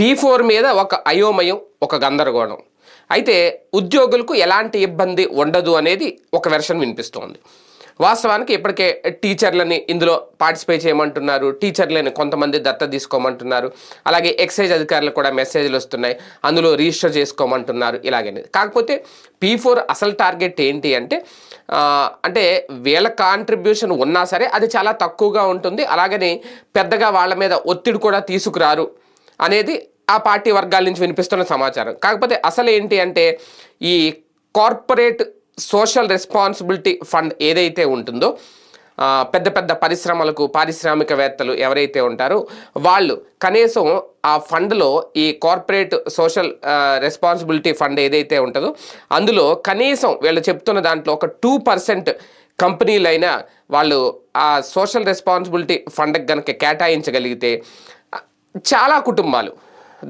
P four మీద ఒక అయోమయం ఒక గందరగోళం. అయితే ఉద్యోగులకు ఎలాంటి ఇబ్బంది ఉండదు అనేది ఒక వెర్షన్ వినిపిస్తోంది. వాస్తవానికి ఇప్పటికే టీచర్లని ఇందులో పార్టిసిపేట్ చేయమంటున్నారు టీచర్లని కొంతమంది దత్త తీసుకోమంటున్నారు అలాగే ఎక్సైజ్ అధికారులు కూడా మెసేజ్లు వస్తున్నాయి అందులో రిజిస్టర్ చేసుకోమంటున్నారు ఇలాగనేది కాకపోతే పీ ఫోర్ అసలు టార్గెట్ ఏంటి అంటే అంటే వీళ్ళ కాంట్రిబ్యూషన్ ఉన్నా సరే అది చాలా తక్కువగా ఉంటుంది అలాగని పెద్దగా వాళ్ళ మీద ఒత్తిడి కూడా తీసుకురారు అనేది ఆ పార్టీ వర్గాల నుంచి వినిపిస్తున్న సమాచారం. కాకపోతే అసలు ఏంటి అంటే ఈ కార్పొరేట్ సోషల్ రెస్పాన్సిబిలిటీ ఫండ్ ఏదైతే ఉంటుందో పెద్ద పెద్ద పరిశ్రమలకు పారిశ్రామికవేత్తలు ఎవరైతే ఉంటారో వాళ్ళు కనీసం ఆ ఫండ్లో ఈ కార్పొరేట్ సోషల్ రెస్పాన్సిబిలిటీ ఫండ్ ఏదైతే ఉంటుందో అందులో కనీసం వీళ్ళు చెప్తున్న దాంట్లో ఒక టూ పర్సెంట్ కంపెనీలైనా వాళ్ళు ఆ సోషల్ రెస్పాన్సిబిలిటీ ఫండ్కి కనుక కేటాయించగలిగితే చాలా కుటుంబాలు.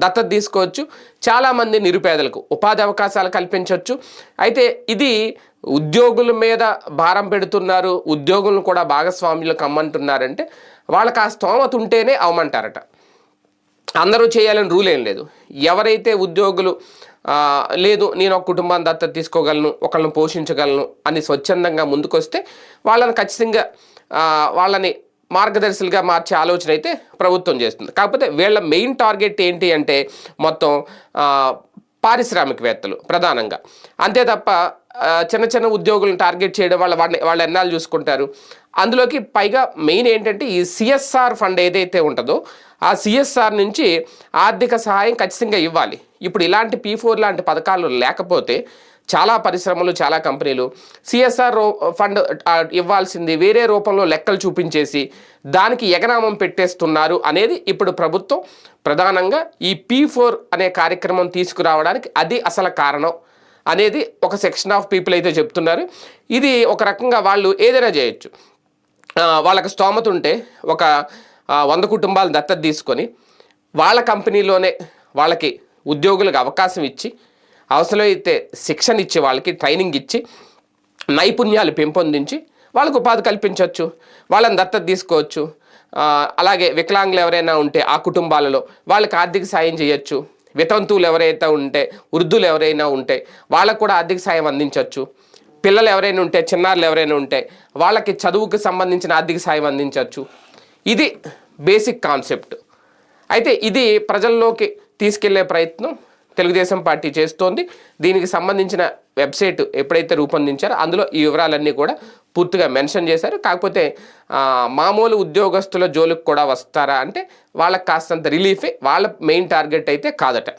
దత్తత తీసుకోవచ్చు. చాలామంది నిరుపేదలకు ఉపాధి అవకాశాలు కల్పించవచ్చు అయితే ఇది ఉద్యోగుల మీద భారం పెడుతున్నారు. ఉద్యోగులను కూడా భాగస్వాములకు అమ్మంటున్నారంటే వాళ్ళకి ఆ స్తోమత ఉంటేనే అవ్వమంటారట అందరూ చేయాలని రూల్ ఏం లేదు. ఎవరైతే ఉద్యోగులు లేదు నేను ఒక కుటుంబాన్ని దత్తత తీసుకోగలను ఒకళ్ళని పోషించగలను అని స్వచ్ఛందంగా ముందుకొస్తే వాళ్ళని ఖచ్చితంగా వాళ్ళని మార్గదర్శులుగా మార్చే ఆలోచన అయితే ప్రభుత్వం చేస్తుంది. కాకపోతే వీళ్ళ మెయిన్ టార్గెట్ ఏంటి అంటే మొత్తం పారిశ్రామికవేత్తలు ప్రధానంగా. అంతే తప్ప చిన్న చిన్న ఉద్యోగులను టార్గెట్ చేయడం వాళ్ళ వాళ్ళని వాళ్ళు ఎన్నాళ్ళు చూసుకుంటారు. అందులోకి పైగా మెయిన్ ఏంటంటే ఈ సిఎస్ఆర్ ఫండ్ ఏదైతే ఉంటుందో ఆ సిఎస్ఆర్ నుంచి ఆర్థిక సహాయం ఖచ్చితంగా ఇవ్వాలి. ఇప్పుడు ఇలాంటి పీ ఫోర్ లాంటి పథకాలు లేకపోతే చాలా పరిశ్రమలు చాలా కంపెనీలు సిఎస్ఆర్ ఫండ్ ఇవ్వాల్సింది వేరే రూపంలో లెక్కలు చూపించేసి దానికి ఎగనామం పెట్టేస్తున్నారు అనేది ఇప్పుడు ప్రభుత్వం ప్రధానంగా ఈ పీ ఫోర్ అనే కార్యక్రమం తీసుకురావడానికి అది అసలు కారణం అనేది ఒక సెక్షన్ ఆఫ్ పీపుల్ అయితే చెప్తున్నారు. ఇది ఒక రకంగా వాళ్ళు ఏదైనా చేయొచ్చు. వాళ్ళకి స్తోమత ఉంటే ఒక వంద కుటుంబాలు దత్తత తీసుకొని వాళ్ళ కంపెనీలోనే వాళ్ళకి ఉద్యోగులకు అవకాశం ఇచ్చి అవసరమైతే శిక్షణ ఇచ్చి వాళ్ళకి ట్రైనింగ్ ఇచ్చి నైపుణ్యాలు పెంపొందించి వాళ్ళకు ఉపాధి కల్పించవచ్చు వాళ్ళని దత్తత తీసుకోవచ్చు. అలాగే వికలాంగులు ఎవరైనా ఉంటే ఆ కుటుంబాలలో వాళ్ళకి ఆర్థిక సాయం చేయొచ్చు. వితంతువులు ఎవరైతే ఉంటే వృద్ధులు ఎవరైనా ఉంటే వాళ్ళకు కూడా ఆర్థిక సాయం అందించవచ్చు పిల్లలు ఎవరైనా ఉంటే చిన్నారులు ఎవరైనా ఉంటే వాళ్ళకి చదువుకు సంబంధించిన ఆర్థిక సాయం అందించవచ్చు ఇది బేసిక్ కాన్సెప్ట్ అయితే ఇది ప్రజల్లోకి తీసుకెళ్ళే ప్రయత్నం తెలుగుదేశం పార్టీ చేస్తోంది. దీనికి సంబంధించిన వెబ్సైట్ ఎప్పుడైతే రూపొందించారో అందులో ఈ వివరాలన్నీ కూడా పూర్తిగా మెన్షన్ చేశారు. కాకపోతే మామూలు ఉద్యోగస్తుల జోలికి కూడా వస్తారా అంటే వాళ్ళకి కాస్తంత రిలీఫే వాళ్ళ మెయిన్ టార్గెట్ అయితే కాదట.